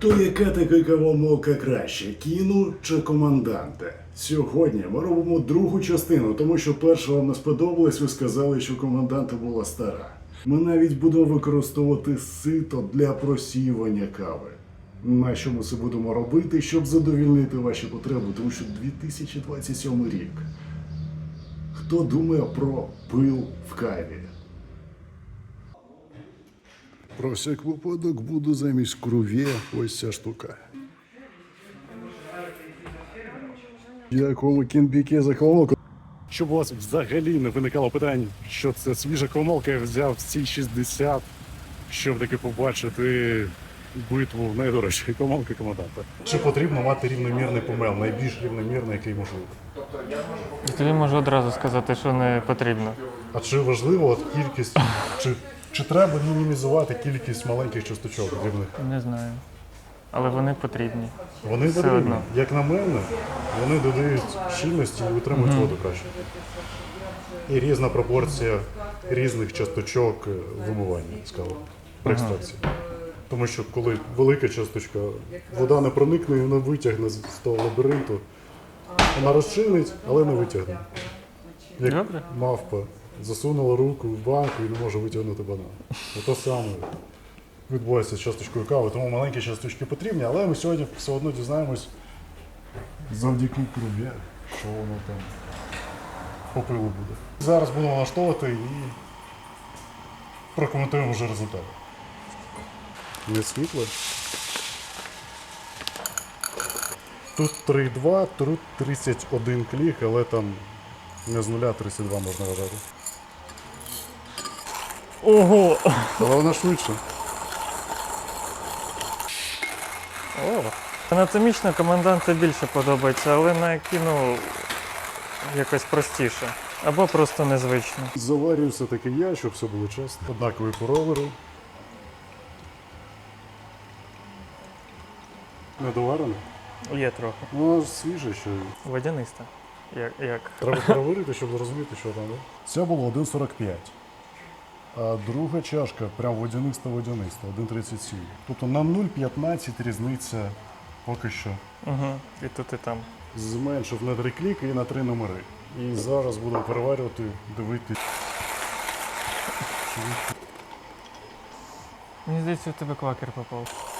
То яка така кавомолка краще, кіну чи команданте? Сьогодні ми робимо другу частину, тому що перша вам не сподобалась, ви сказали, що команданта була стара. Ми навіть будемо використовувати сито для просіювання кави. На що ми це будемо робити, щоб задовільнити ваші потреби, тому що 2027 рік. Хто думає про пил в каві? Про всяк випадок буду замість крові ось ця штука. Якому кінбіке за колонку? Щоб у вас взагалі не виникало питань, що це свіжа комолка, я взяв ці 60, щоб таки побачити битву найдорожчої комолки команданта. Чи потрібно мати рівномірний помел, найбільш рівномірний, який можливо? Тобі можу одразу сказати, що не потрібно. А чи важливо от кількість, чи, чи треба мінімізувати кількість маленьких часточок дрібних? Не знаю. Але вони потрібні. Вони Все потрібні. одно. Як на мене, вони додають щільності і витримують воду краще. І різна пропорція різних часточок е, вимивання скали при екстракції. Тому що коли велика часточка, вода не проникне і вона витягне з з того лабіринту. Вона розчинить, але не витягне. Як Добре. мавпа засунула руку в банку і не може витягнути банан. Ото саме відбувається з часточкою кави, тому маленькі часточки потрібні, але ми сьогодні все одно дізнаємось завдяки крові, що воно там по пилу буде. Зараз будемо налаштовувати і прокоментуємо вже результати. Не світло. Тут 3,2, тут 31 клік, але там не з нуля 32 можна вважати. Ого! Але вона швидше. О! Анатомічно команданту більше подобається, але на кіно якось простіше. Або просто незвично. Заварюю все-таки я, щоб все було чесно. Однакові поровери. Недоварено? Є трохи. Ну, свіже ще. Водяниста. Як, як? Треба переварити, щоб зрозуміти, що там. Це було 1,45. А друга чашка прям водяниста-водяниста, 1,37. Тобто на 0,15 різниця поки що. Угу. І тут, і там. Зменшив на 3 кліки і на 3 номери. І зараз будемо переварювати, дивитися. Мені здається, у тебе квакер попав.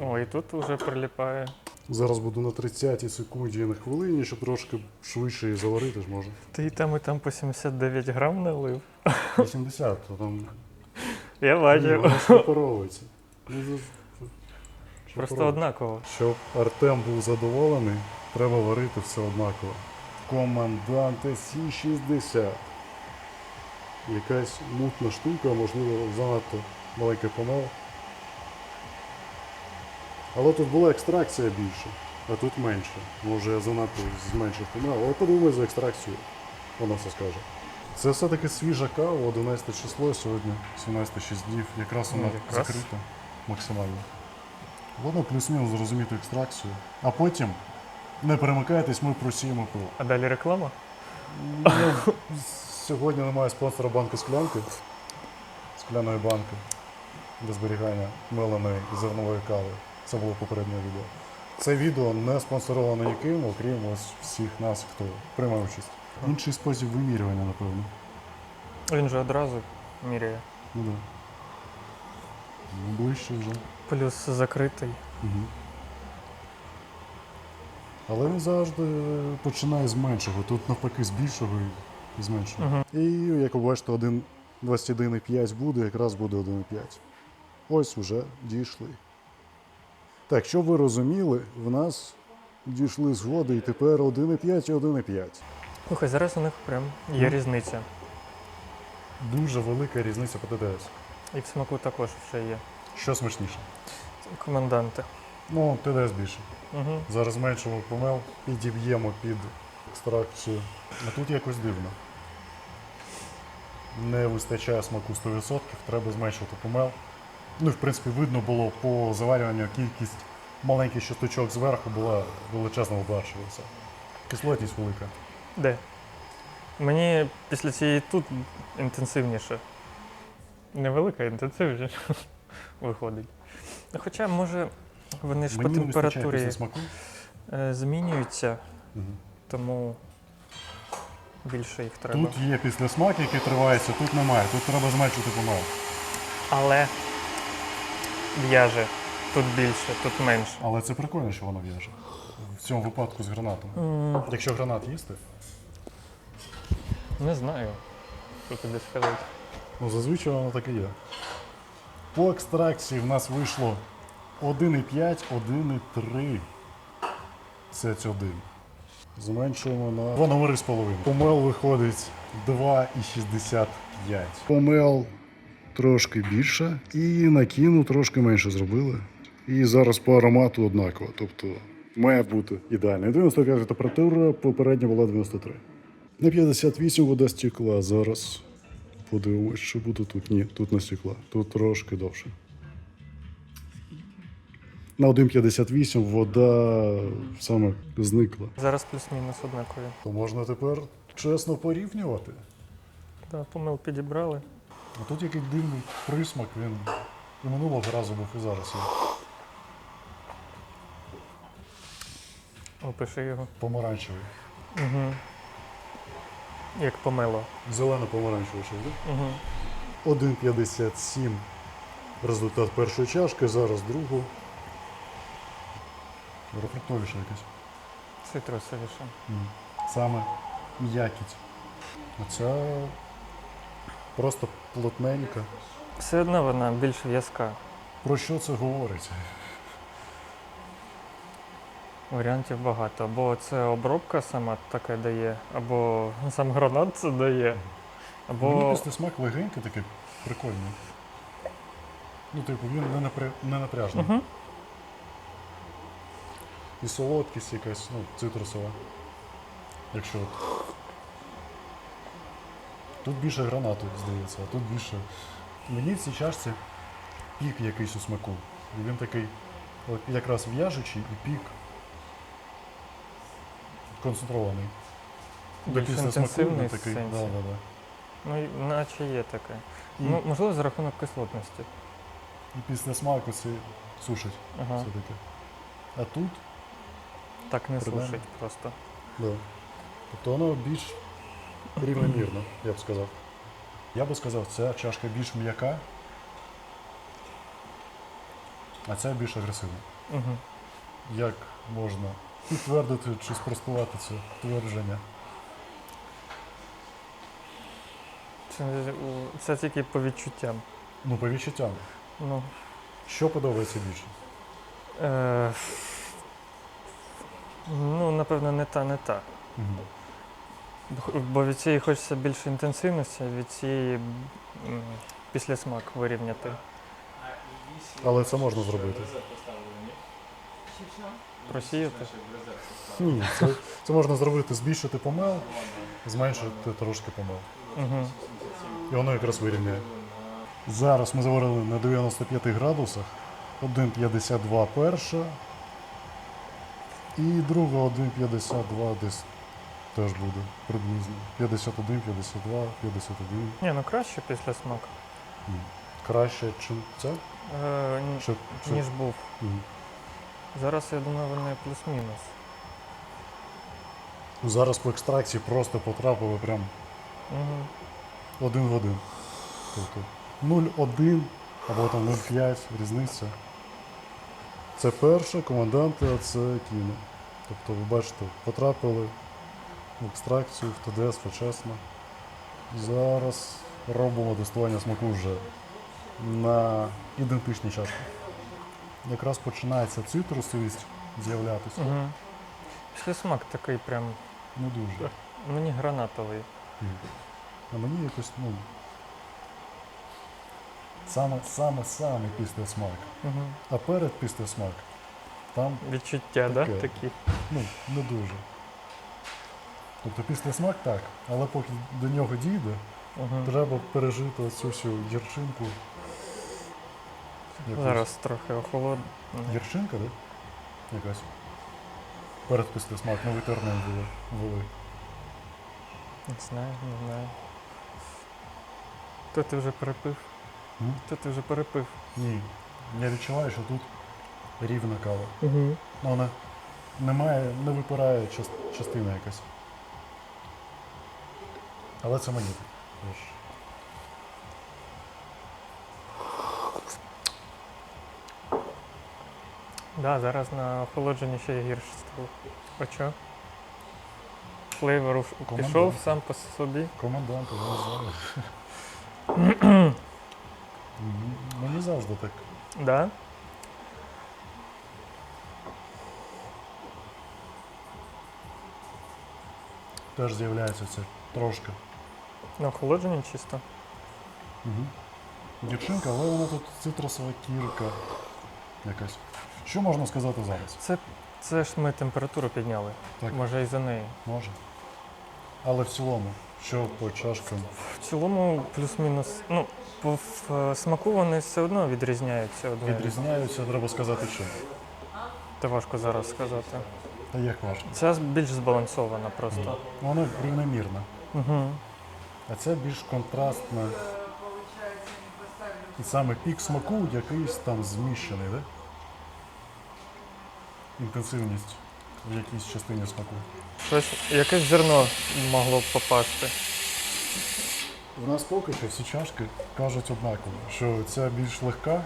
О, і тут вже приліпає. Зараз буду на 30 секунді і на хвилині, щоб трошки швидше її заварити ж може. Ти і там, і там по 79 грам налив. 80, то там Я бачив. що Просто поробиш? однаково. Щоб Артем був задоволений, треба варити все однаково. Команданте Сі-60. Якась мутна штука, можливо, занадто маленький помел. Але тут була екстракція більше, а тут менше. Може я занадто зменшив помел, але подумай за екстракцію, вона все скаже. Це все-таки свіжа кава, 11 число сьогодні, 17 6 днів, якраз вона Ну, якраз. закрита максимально. Воно плюс-мінус зрозуміти екстракцію. А потім не перемикайтесь, ми просіємо пиво. А далі реклама? Ну, сьогодні немає спонсора банки склянки, скляної банки для зберігання меленої зернової кави. Це було попереднє відео. Це відео не спонсоровано ніким, окрім ось всіх нас, хто приймає участь. Інший спосіб вимірювання, напевно. Він же одразу міряє. Ну да. Ну, ближче вже. Плюс закритий. Угу. Але він завжди починає з меншого. Тут навпаки з більшого і з меншого. Мгм. І як ви бачите, 1, 21,5 буде, якраз буде 1,5. Ось вже дійшли. Так, щоб ви розуміли, в нас дійшли згоди і тепер 1,5 і 1,5. Слухай, зараз у них прям є Ну. різниця. Дуже велика різниця по ТДС. І в смаку також вже є. Що смачніше? Коменданти. Ну, ТДС більше. Угу. Зараз зменшимо помел, підіб'ємо під екстракцію. А тут якось дивно. Не вистачає смаку 100%, треба зменшувати помел. Ну і в принципі видно було по заварюванню кількість маленьких часточок зверху була величезна вибачувалася. Кислотність велика. Де? Мені після цієї тут інтенсивніше. Невелика інтенсивніше виходить. Ну, Хоча, може, Вони ж по Мені не вистачає температурі після смаку. е, змінюються, Мгм. тому більше їх треба. Тут є після смак, який тривається, тут немає. Тут треба зменшити помалу. Але в'яже тут більше, тут менше. Але це прикольно, що воно в'яже. В цьому випадку з гранатом. М, Якщо гранат їсти, Не знаю, що тобі сказати. ну зазвичай воно так і є. По екстракції в нас вийшло 1,5, 1,3. Це один. Зменшуємо на 2 номери з половиною. Помел виходить 2,65. Помел трошки більше і на кіну трошки менше зробили. І зараз по аромату однаково. Тобто має бути ідеально. 95 температура, попередня була 93. На 58 вода стекла. Зараз подивимось, що буде тут. Ні, тут не стекла. Тут трошки довше. На 1,58 вода саме зникла. Зараз плюс-мінус однакові. То можна тепер чесно порівнювати. Да, помил підібрали. А тут який дивний присмак, він і минулого разу був і зараз є. Опиши його. Помаранчевий. Угу. Як помило. Зелено-помаранчевий ще йде. Угу. 1,57 результат першої чашки, зараз другу. Рефрактовіше якесь. Цитрусовіше. М. Саме м'якість. А ця просто плотненька. Все одно вона більш в'язка. Про що це говорить? Варіантів багато. Або це обробка сама таке дає, або сам гранат це дає. Мені Або після смак легенький такий прикольний. Ну, типу, він не, напря... не напряжний. Угу. І солодкість якась, ну, цитрусова. Якщо. Тут більше гранату, здається, а тут більше. Мені в цій чашці пік якийсь у смаку. І він такий от якраз в'яжучий і пік концентрований. більш інтенсивний такий. Да, да, да. Ну, наче є таке. І, Ну, можливо, за рахунок кислотності. і після смаку це сушить Ага. все-таки. А тут Так не Принаймні. сушить просто. Да. Тобто воно більш рівномірно, я б сказав. Я би сказав, ця чашка більш м'яка, а ця більш агресивна. Угу. Як можна підтвердити чи спростувати це твердження? Це, це тільки по відчуттям. Ну, по відчуттям. Ну, Що подобається більше? е, ну, напевно, не та, не та. Мгм. Бо- від цієї хочеться більше інтенсивності, від цієї після смак вирівняти. Але це можна зробити. Просіяти. Ні, це, це можна зробити, збільшити помел, зменшити трошки помел. Угу. І воно якраз вирівняє. Зараз ми заварили на 95 градусах. 1,52 перша. І друга 1,52 десь теж буде приблизно. 51, 52, 51. Ні, ну краще після смак, М. Краще, чим це? е, ні- Чи, чи... ніж був. М. Зараз я думаю, вони плюс-мінус. Ну, Зараз по екстракції просто потрапили прям Угу. один в один. Тобто 0,1 або там 0,5 різниця. Це перше, команданти, а це кіно. Тобто, ви бачите, потрапили в екстракцію, в ТДС, чесно. Зараз робимо тестування смаку вже на ідентичній чашці. Якраз починається цитрусовість з'являтися. Угу. Після смак такий прям, Не дуже. мені гранатовий. А мені якось, ну. Саме, саме, саме після смак. Угу. А перед після смак там Відчуття, Таке. да? такі. ну, не дуже. Тобто після смак так, але поки до нього дійде, Угу. треба пережити оцю всю гірчинку. Якусь. Зараз трохи охолод. Гірчинка, так? Да? Якась. Перед після смак новий термін були. ввели. Не знаю, не знаю. То ти вже перепив. М? То ти вже перепив. Ні. Я відчуваю, що тут рівна кава. Угу. Вона немає, не випирає част- частина якась. Але це мені. Да, зараз на охолодженні ще гірше стало. А чо? Уш- Команда. пішов сам по собі. Я знаю. Мені- Мені завжди так. Да? Теж з'являється це трошки. На охолодженні чисто. Угу. Дівчинка, але вона тут цитрусова кірка якась. Що можна сказати зараз? Це, це ж ми температуру підняли. Так. Може і за неї. Може. Але в цілому, що по чашкам? В цілому плюс-мінус. Ну, по в, е, смаку вони все одно відрізняються одне. від- Відрізняються, треба сказати, що. Та важко зараз сказати. Та як важко. Ця більш збалансована просто. Вона рівномірна. Угу. А це більш контрастна. І саме пік смаку якийсь там зміщений, да? Інтенсивність в якійсь частині смаку. Щось, якесь зерно могло б попасти. У нас поки що всі чашки кажуть однаково, що ця більш легка,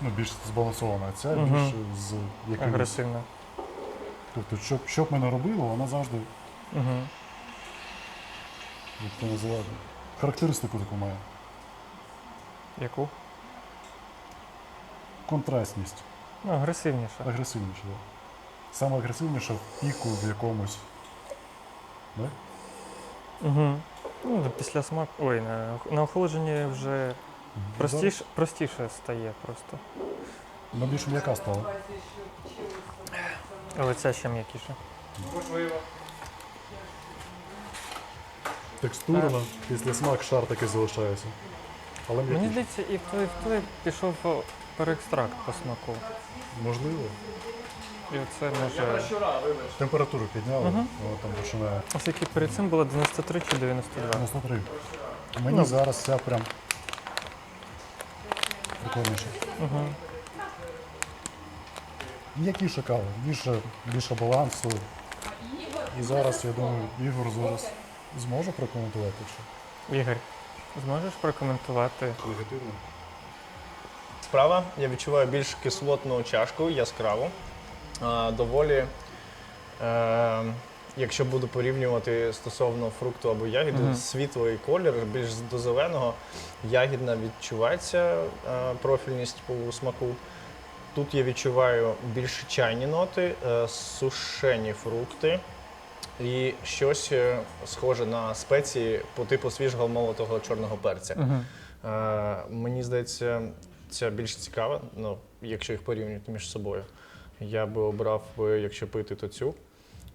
ну більш збалансована, а ця Мгм. більш з якимось. Агресивно. Тобто, щоб, щоб ми не робили, вона завжди, Угу. Як це називати, характеристику таку має. Яку? Контрастність, Ну, агресивніше. агресивніше. Да. Саме агресивніше в піку в якомусь. Да? Угу. Ну, після смаку. Ой, на, на охолодженні вже простіше, простіше стає просто. Вона більш м'яка стала. Але ця ще м'якіше. Текстурна, після смак шар такий залишається. Але Мені м'якіше. здається, і в той, в той пішов переекстракт по смаку. Можливо. І оце може. Температуру підняли, Мгм. воно там починає. Оскільки перед цим було 93 чи 92. 93. Мені Ну. зараз ця прям прикольніше. Угу. М'якіше кава, більше, більше балансу. І зараз, я думаю, Ігор зараз зможе прокоментувати що Ігор, зможеш прокоментувати? негативно. Справа я відчуваю більш кислотну чашку, яскраву. А, доволі, е, якщо буду порівнювати стосовно фрукту або ягіди, Мгм. світлий колір, більш до зеленого, ягідна відчувається е, профільність по смаку. Тут я відчуваю більш чайні ноти, е, сушені фрукти і щось е, схоже на спеції по типу свіжого молотого чорного перця. Е, мені здається, ця більш цікава, ну, якщо їх порівнювати між собою. Я би обрав, якщо пити, то цю.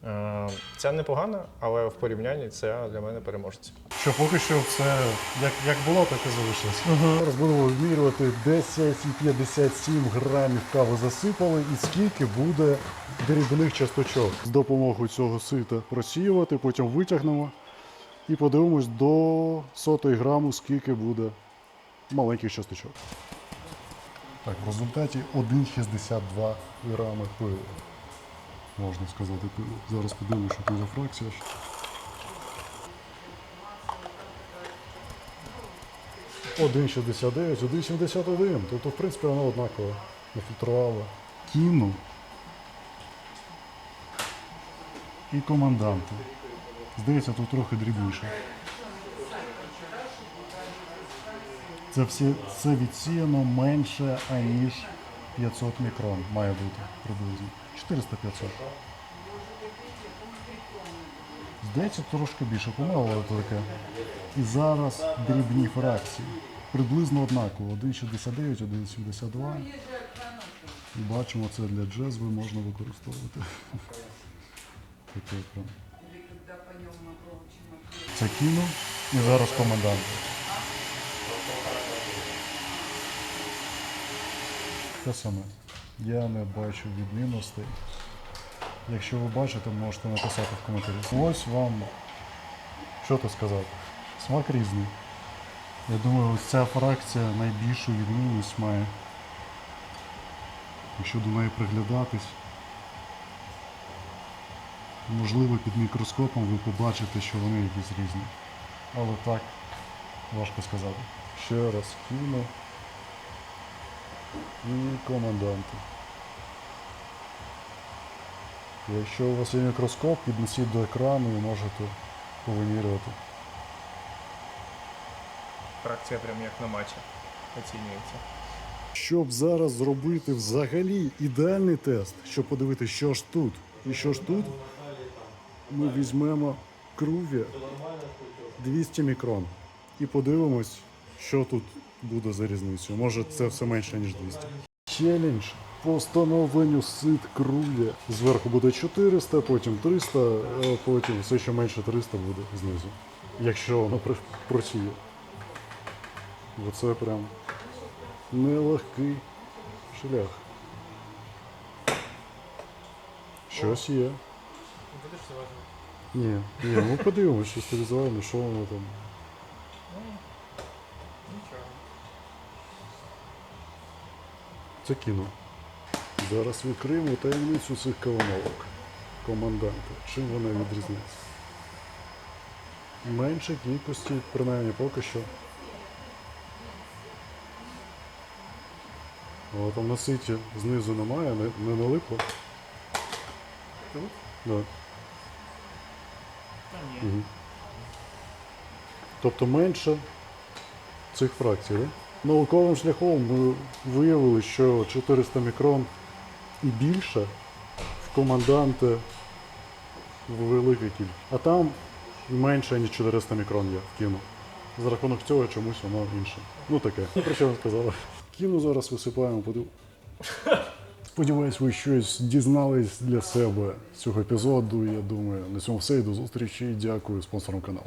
Е, ця непогана, але в порівнянні це для мене переможець. Що поки що все як, як було, так і залишилось. Зараз будемо вимірювати 10,57 грамів кави засипали і скільки буде дрібних часточок. З допомогою цього сита просіювати, потім витягнемо і подивимось до сотої граму, скільки буде маленьких часточок. Так, в результаті 1,62 грами пива. Можна сказати. Зараз подивимось, що тут за фракція. ж. Один 1,69, 1,71. Тобто, в принципі, воно однаково нафільтрувало. Кіну і команданти. Здається, тут трохи дрібніше. Це все це відсіяно менше, аніж 500 мікрон має бути приблизно. 400-500. Здається, трошки більше помило таке. І зараз дрібні фракції. Приблизно однаково. 1,69, 1,72. І бачимо, це для джезви можна використовувати. Це кіно і зараз комендант. Те саме. Я не бачу відмінностей. Якщо ви бачите, можете написати в коментарі. Ось вам, що то сказати, смак різний. Я думаю, ось ця фракція найбільшу відмінність має. Якщо до неї приглядатись, можливо під мікроскопом ви побачите, що вони якісь різні. Але так, важко сказати. Ще раз кіно і команданти. Якщо у вас є мікроскоп, піднесіть до екрану і можете повимірювати. Фракція прям як на матчі оцінюється. Щоб зараз зробити взагалі ідеальний тест, щоб подивитися, що ж тут і що ж тут, ми візьмемо круві 200 мікрон і подивимось, що тут буде за різницю. Може це все менше, ніж 200. Челендж по встановленню сит круві. Зверху буде 400, потім 300, а потім все, що менше 300 буде знизу. Якщо воно пр- працює. Оце прям нелегкий шлях. Щось є. Ні, ні, ну подивимось, чисто візуально, що воно там. Це кіно. Зараз відкриємо таємницю цих кавомолок. Команданти. Чим вони відрізняються? Менше кількості, принаймні поки що. О, там на ситі знизу немає, не, не налипло. Тут? Да. Та ні. Угу. Тобто менше цих фракцій, да? Науковим шляхом ми виявили, що 400 мікрон і більше в команданти велика кількість. А там менше, ніж 400 мікрон є в кіно. За рахунок цього чомусь воно інше. Ну таке. Ну, про що ви сказали? Кіно зараз висипаємо. Сподіваюсь, ви щось дізнались для себе з цього епізоду. Я думаю, на цьому все. І до зустрічі. Дякую спонсорам каналу.